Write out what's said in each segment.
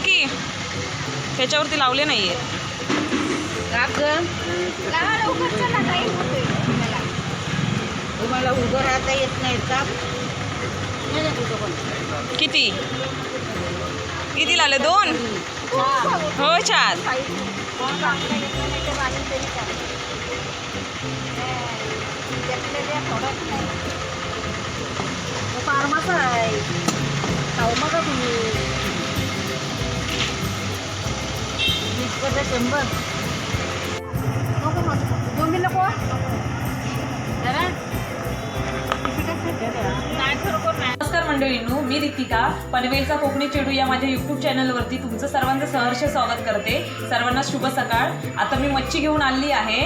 की त्याच्यावरती लावले नाहीये. तुम्हाला उभं राहता येत नाही किती? किती लावले? दोन? हो छान फार्माचा आहे. खाऊ मग तुम्ही. शंभर. नको मग दोन मिनिट नको. नमस्कार मंडळींनो मी रितिका पनवेलचा कोकणी चेडू या माझ्या युट्यूब चॅनलवरती तुमचं सर्वांचं सहर्ष स्वागत करते. सर्वांना शुभ सकाळ. आता मी मच्छी घेऊन आली आहे.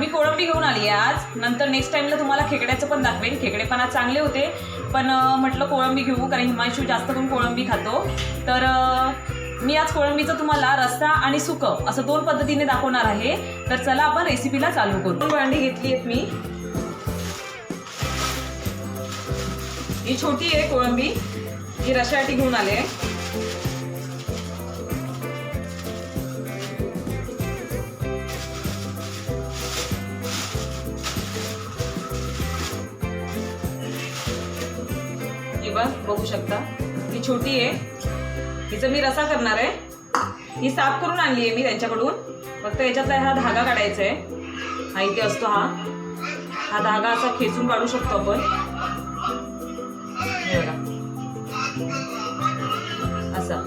मी कोळंबी घेऊन आली आहे आज. नंतर नेक्स्ट टाईमला तुम्हाला खेकड्याचं पण दाखवेन. खेकडे पण आज चांगले होते. पण म्हटलं कोळंबी घेऊ कारण हिमांशू जास्त करून कोळंबी खातो. तर मी आज कोळंबीचं तुम्हाला रस्सा आणि सुकं असं दोन पद्धतीने दाखवणार आहे. तर चला आपण रेसिपीला चालू करू. दोन भांडी घेतली आहेत मी. ही छोटी आहे कोळंबी. ही रशासाठी घेऊन आले. बघ बघू शकता. ही छोटी आहे. हिचं मी रसा करणार आहे. ही साफ करून आणली आहे मी त्यांच्याकडून. फक्त याच्यातला हा धागा काढायचा आहे हा इथे असतो हा. हा धागा असा खेचून काढू शकतो आपण. असं.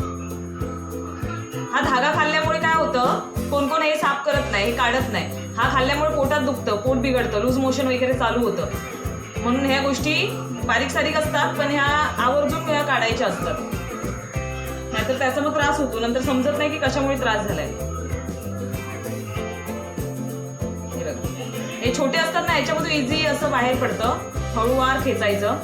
हा धागा खाल्ल्यामुळे काय होतं? कोण कोण हे साफ करत नाही हे काढत नाही. हा खाल्ल्यामुळे पोटात दुखतं पोट बिघडतं लूज मोशन वगैरे चालू होतं. म्हणून ह्या गोष्टी बारीक सारीक असतात पण ह्या आवर्जून ह्या काढायच्या असतात. नाहीतर त्याचा मग त्रास होतो. नंतर समजत नाही की कशामुळे त्रास झालाय. हे छोटे असतात ना याच्यामधून इझी असं बाहेर पडतं. हळूवार खेचायचं.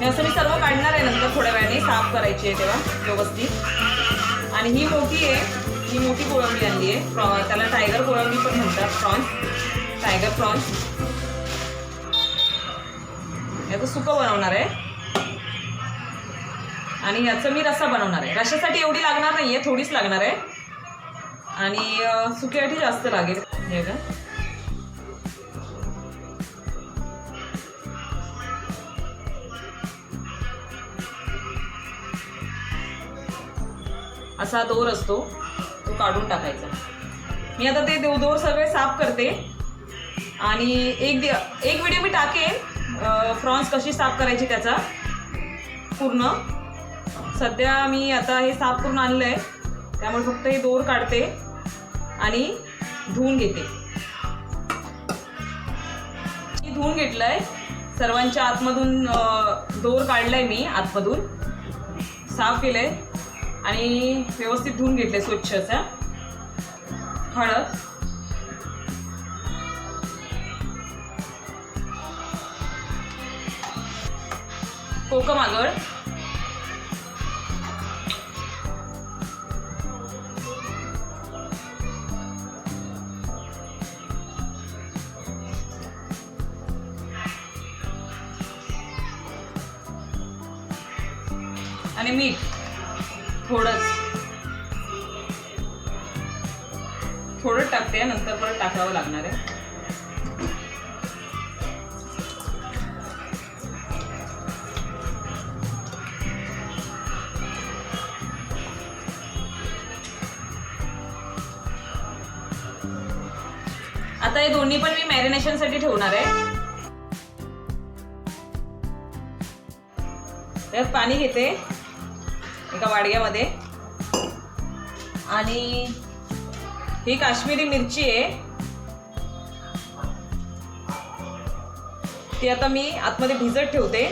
हे असं मी सर्व काढणार आहे नंतर थोड्या वेळाने. साफ करायची आहे तेव्हा व्यवस्थित. आणि ही मोठी आहे. ही मोठी कोळंबी आणली आहे. त्याला टायगर कोळंबी पण म्हणतात. प्रॉन्स टायगर प्रॉन्स याचं सुकं बनवणार आहे. आणि याचं मी रस्सा बनवणार आहे. रशासाठी एवढी लागणार नाहीये थोडीच लागणार आहे. आणि सुक्यासाठी जास्त लागेल. हे का असा दोर असतो तो काढून टाकायचा. मी आता ते दो- दोर सगळे साफ करते. आणि एक दि एक व्हिडिओ मी टाकेन. फ्रॉन्स कशी साफ करायची त्याचा? पूर्ण. सध्या मी आता हे साफ करून आणलं आहे त्यामुळे फक्त हे दोर काढते आणि धुवून घेते. मी धुवून घेतलं आहे सर्वांच्या आतमधून दोर काढलाय मी आतमधून. साफ केलंय आणि व्यवस्थित धुवून घेतले स्वच्छ असं. हळद. कोकम आगळ. आणि मीठ. थोडंच. थोडं टाकते नंतर परत टाकावं लागणार आहे. आता हे दोन्ही पण मी मॅरिनेशनसाठी ठेवणार आहे. त्यात पाणी घेते एका वाडग्यामध्ये. आणि ही काश्मीरी मिरची आहे. ती आता मी आतमध्ये भिजत ठेवते.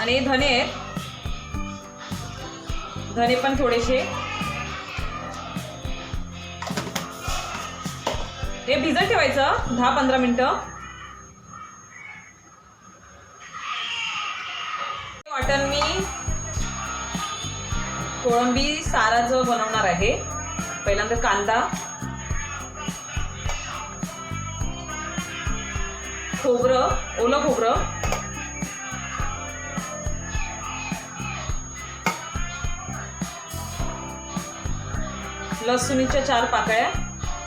आणि धने आहेत धने पण थोडेसे. हे भिजत ठेवायचं दहा पंधरा मिनिटं. वाटण मी कोळंबी साराचं बनवणार आहे पहिल्यांदा कांदा. खोबरं ओलं खोबरं. लसूणीच्या चार पाकळ्या.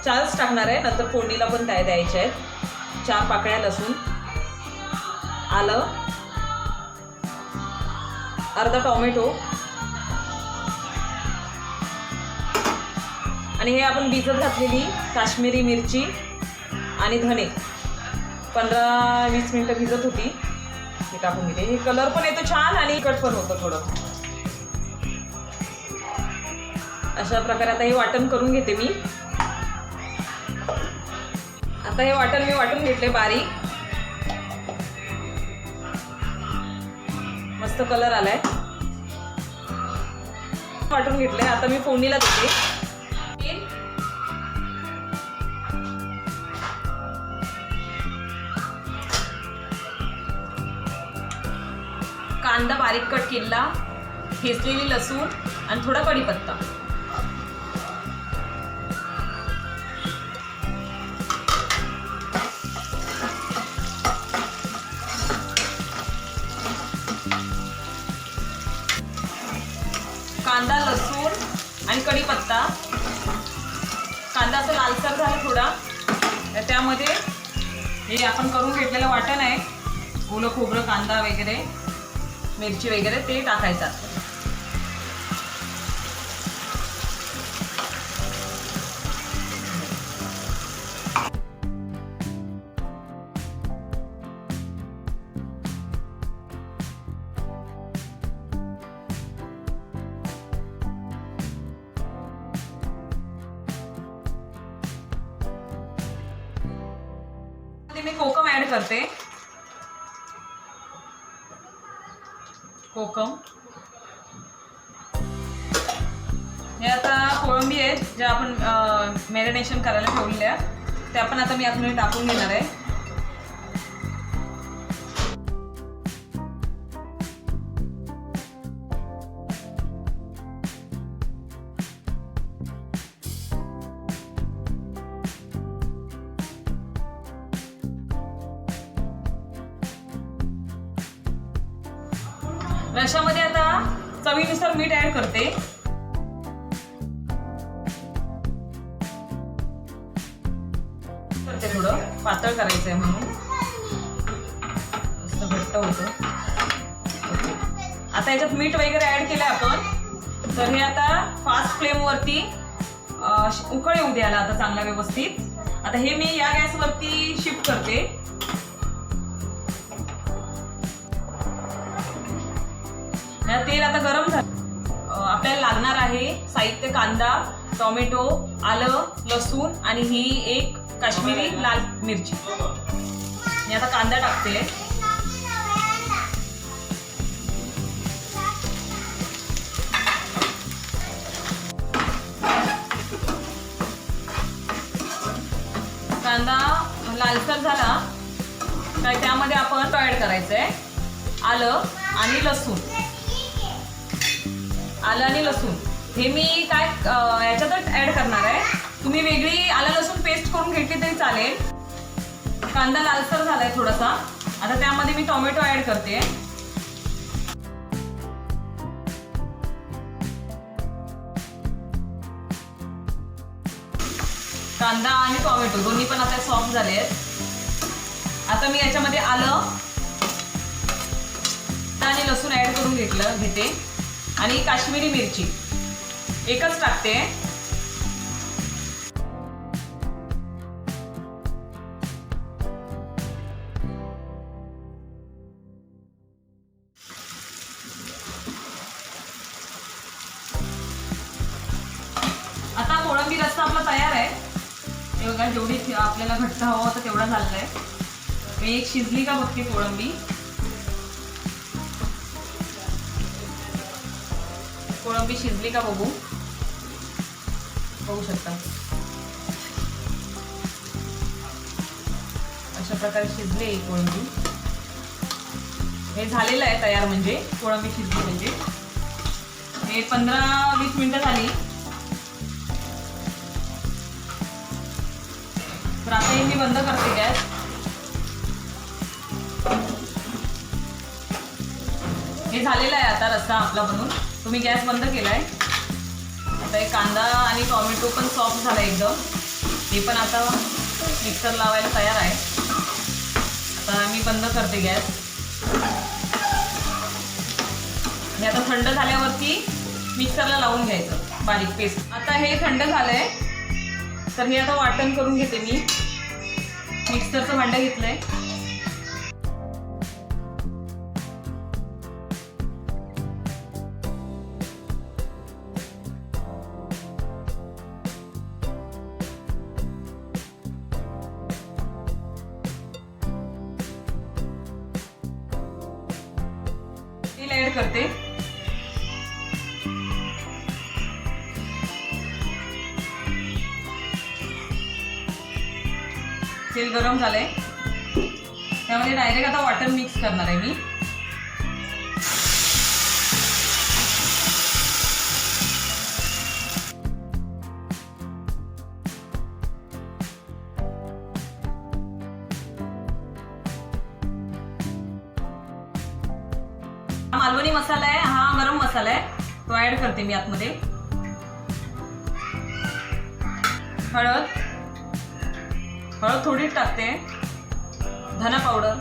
चारच टाकणार आहे नंतर फोडणीला पण काय द्यायच्या आहेत. चार पाकळ्या लसूण आलं अर्धा टोमॅटो. आणि हे आपण भिजत घातलेली काश्मीरी मिरची आणि धणे. पंधरा वीस मिनटं भिजत होती. हे टाकून दिले. हे कलर पण येतो छान आणि कट पण होतं थोडं. अशा प्रकारे आता हे वाटण करून घेते मी. आता हे वाटण मी वाटून घेतले बारीक. मस्त कलर आलाय. वाटून घेतले आता मी फोडणीला देते. कांदा बारीक कट केला ठेचलेली लसूण आणि थोडा कढीपत्ता. आता. कांदा असं लालसर झाला थोडा. तर त्यामध्ये हे आपण करून घेतलेलं वाटण आहे. ओलं खोबरं कांदा वगैरे मिरची वगैरे ते टाकायचं हे आता कोळंबी आहेत ज्या आपण मॅरिनेशन करायला ठेवलेल्या त्या पण आता मी यातून टाकून घेणार आहे. पातळ पातळ करायचंय म्हणून. असं घट्ट होतं. ओके. आता याच्यात मीठ वगैरे ऍड केलं आपण. तर हे आता फास्ट फ्लेमवरती उकळ येऊ द्यायला आता चांगला व्यवस्थित. आता हे मी या गॅसवरती शिफ्ट करते. तेल आता गरम झालं. आपल्याला लागणार आहे साहित्य कांदा टोमॅटो आलं लसूण आणि ही एक काश्मीरी लाल मिरची. मी आता कांदा टाकते. कांदा लालसर झाला. तर त्यामध्ये आपण ऍड करायचंय. आलं आणि लसूण. आलं आणि लसूण. हे मी काय याच्यातच ऍड करणार आहे. तुम्ही वेगळी चालेल. कांदा लालसर झालाय थोडासा. आता त्यामध्ये मी टोमॅटो ऍड करते. कांदा आणि टोमॅटो दोन्ही पण आता सॉफ्ट झाले आहेत आता मी याच्यामध्ये आलं आणि लसूण ऍड करून घेतलं घेते. आणि काश्मीरी मिरची. एकच टाकते. आता कोळंबी आपला तयार आहे. हे बघा जेवढी आपल्याला घट्ट हवा होता तेवढा झालेला आहे मी एक शिजली का बघते कोळंबी? कोळंबी शिजली का बघू? बघू शकता. अशा प्रकारे शिजली ही कोळंबी. हे झालेलं आहे तयार म्हणजे कोळंबी शिजली म्हणजे. हे पंधरा वीस मिनिटं झाली. तर आता हे मी बंद करते गॅस. हे झालेलं आहे आता रस्सा आपला बनून. तुम्ही गॅस बंद केलाय. आता हे कांदा आणि टॉमॅटो पण सॉफ्ट झाला एकदम. हे पण आता मिक्सर लावायला तयार आहे. आता मी बंद करते गॅस. हे आता थंड झाल्यावरती मिक्सरला लावून घ्यायचं बारीक पेस्ट आता हे थंड झालंय. तर हे आता वाटण करून घेते मी. मिक्सरचं भांडं घेतलंय. ऍड करते. तेल गरम झालंय. त्यामध्ये डायरेक्ट आता वॉटर मिक्स करणार आहे मी. हा मालवणी मसाला आहे हा गरम मसाला आहे. तो ऍड करते मी आतमध्ये. हळद. हळद थोडीच टाकते. धना पावडर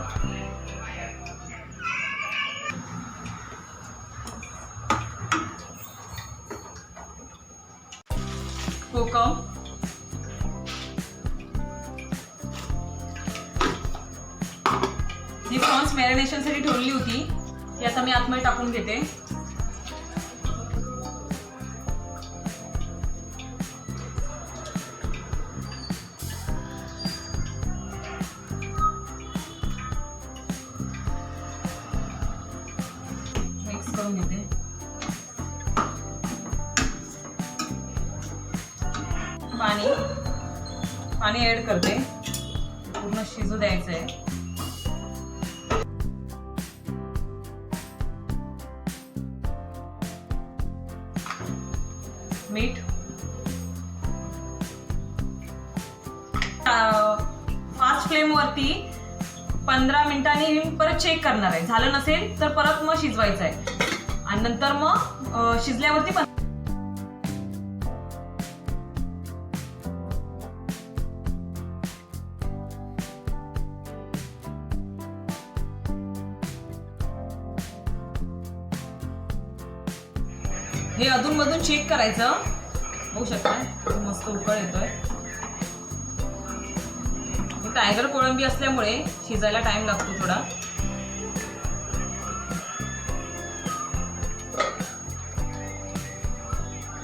कोकम. ही प्रॉन्स मॅरिनेशनसाठी ठेवली होती. ती आता मी आतमध्ये टाकून घेते. मीठ. फास्ट फ्लेमवरती पंधरा मिनिटांनी परत चेक करणार आहे. झालं नसेल तर परत मग शिजवायचं आहे. आणि नंतर मग शिजल्यावरती शिजल्यावरती हे अधूनमधून चेक करायचं. होऊ शकतं मस्त उकळ येतोय. टायगर कोळंबी असल्यामुळे शिजायला टाइम लागतो थोडा.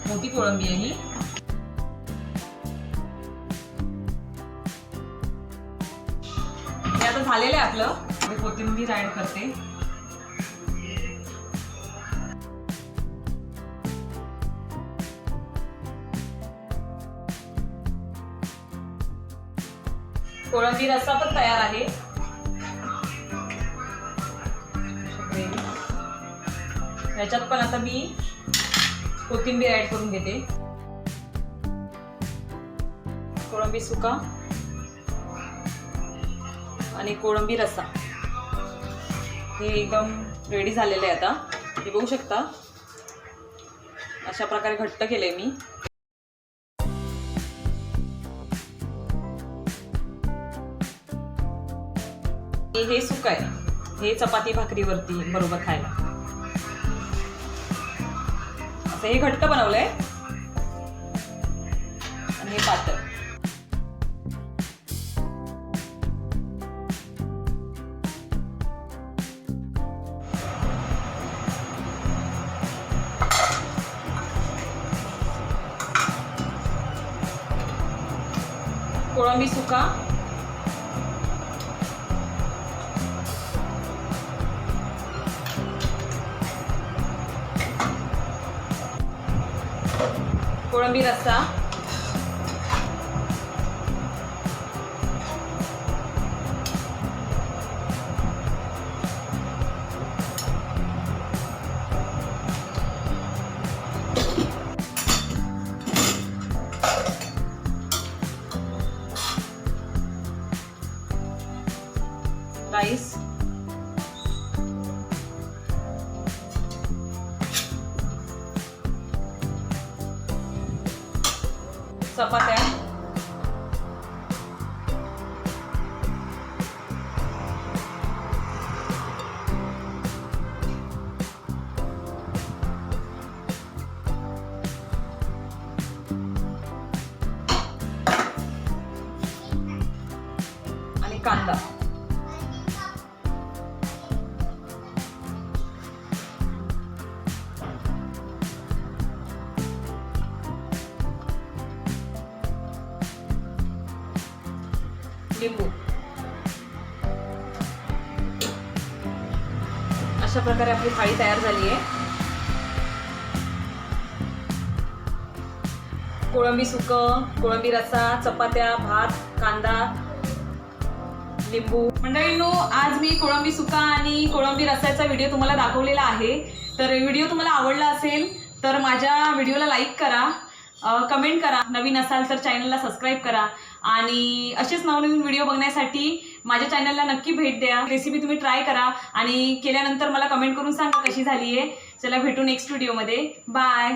मोठी कोळंबी आहे ही. हे आता झालेलं आहे आपलं. कोथिंबीर ऍड करते. कोळंबी रस्सा पण तयार आहे. याच्यात पण आता मी कोथिंबीर ऍड करून घेते. कोळंबी सुका. आणि कोळंबी रस्सा. हे एकदम रेडी झालेलं आहे आता. हे बघू शकता. अशा प्रकारे घट्ट केलंय मी. हे सुक आहे. हे चपाती भाकरीवरती बरोबर खायला. असं हे घट्ट बनवलंय. आणि हे पातळ. कोळंबी सुका. कोळंबी रस्सा प्रकारे आपली थाळी तयार झाली आहे. कोळंबी सुक कोळंबी रस्सा चपात्या भात कांदा लिंबू. मंडळींनो आज मी कोळंबी सुका आणि कोळंबी रस्स्याचा व्हिडिओ तुम्हाला दाखवलेला आहे. तर व्हिडिओ तुम्हाला आवडला असेल तर माझ्या व्हिडिओला लाईक करा कमेंट करा. नवीन असाल तर चॅनलला सबस्क्राईब करा. आणि असेच नवनवीन व्हिडिओ बघण्यासाठी माझ्या चॅनलला नक्की भेट द्या. रेसिपी तुम्ही ट्राय करा. आणि केल्यानंतर मला कमेंट करून सांगा कशी झाली आहे चला भेटू नेक्स्ट व्हिडिओमध्ये बाय